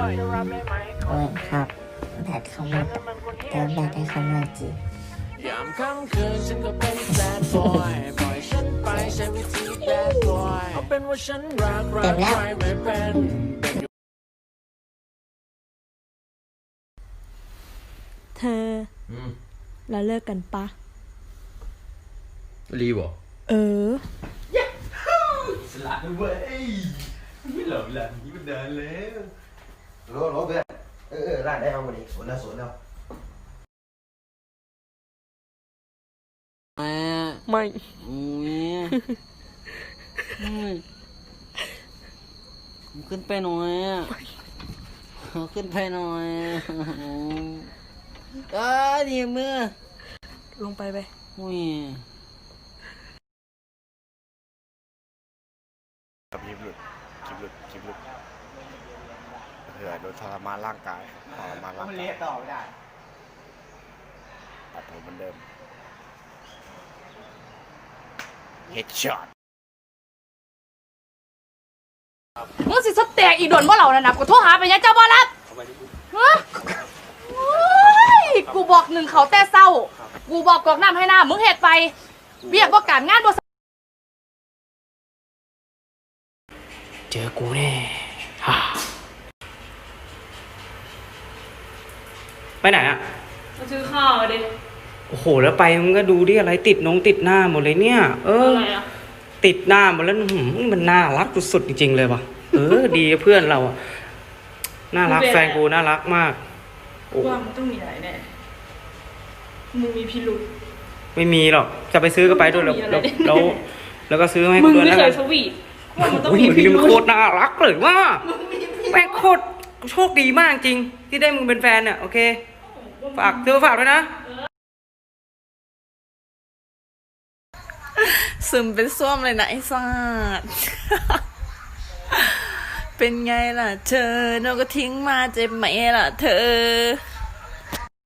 โอ้ยครับแบตเขาหมดเติมแบตให้เขาหน่อยจียามค่ำคืนฉันก็เป็นแบดบอยปล่อยฉันไปใช้วิธีแบดบอยเอาเป็นว่าฉันรักรักใครไม่เป็นเป็นอยู่เธออเราเลิกกันปะรีบอกเออสลัดเว้ยไม่หลบหลังนี่มันเดินแล้ว รถรถเพื่อนเออเออร้านได้เอาวันนี้สวนแล้วสวนแล้วไม่ขึ้นไปหน่อยอะขึ้นไปหน่อยเอ้ยดีมือลงไปไปอุ้ยคลิปหลุดคลิปหลุดคลิปหลุด เผื่อโดนทรมานร่างกายทรมานร่างมันกาเละยต่อไม่ได้ตัดผมเหมือนเดิมเฮดช็อตมึงสิสแตกอีโดนบ่เหล่านั่นนะกูโทรหาไปยังเจ้าบ่รับฮะโอ้ยกูบอกหนึ่งเขาแต่เศร้า กูบอกกรอกน้ำให้น้ำมึงเฮ็ดไปเบียกบ่การงานบ่เจอกูแน่ ไปไหนอะมาซื้อข้าวดิโอ้โห แล้วไปมึงก็ดูดิอะไรติดนงติดหน้าหมดเลยเนี่ย เออ อะไรอะติดหน้าหมดแล้วอื้อหือมันน่ารักสุดๆจริง ๆ เลยว่ะ เออ ดีเพื่อนเราอะน่ารักแฟนกูน่ารักมากโอ้ว่ามันต้องมีอะไรแน่มึงมีพิรุษ ไม่มีหรอกจะไปซื้อก็ไปด้วยแล้วมันต้องมีอะไร แล้วแล้วแล้วก็ซื้อมาให้มึกูงด้วยไม่แล้วเคกัยนสวีทว่ามันต้องโอ้ยมีมึงพินี่มันรุโคษตรน่ารักเลยว่าแม่งโคตร โชคดีมากจริง ที่ได้มึงเป็นแฟนเนี่ยโอเค ฝากเธอฝากด้วยนะ ซึมเป็นส้วมเลยนะไอ้สัสเป็นไงล่ะ เธอเราก็ทิ้งมาเจ็บไหมล่ะ เธอ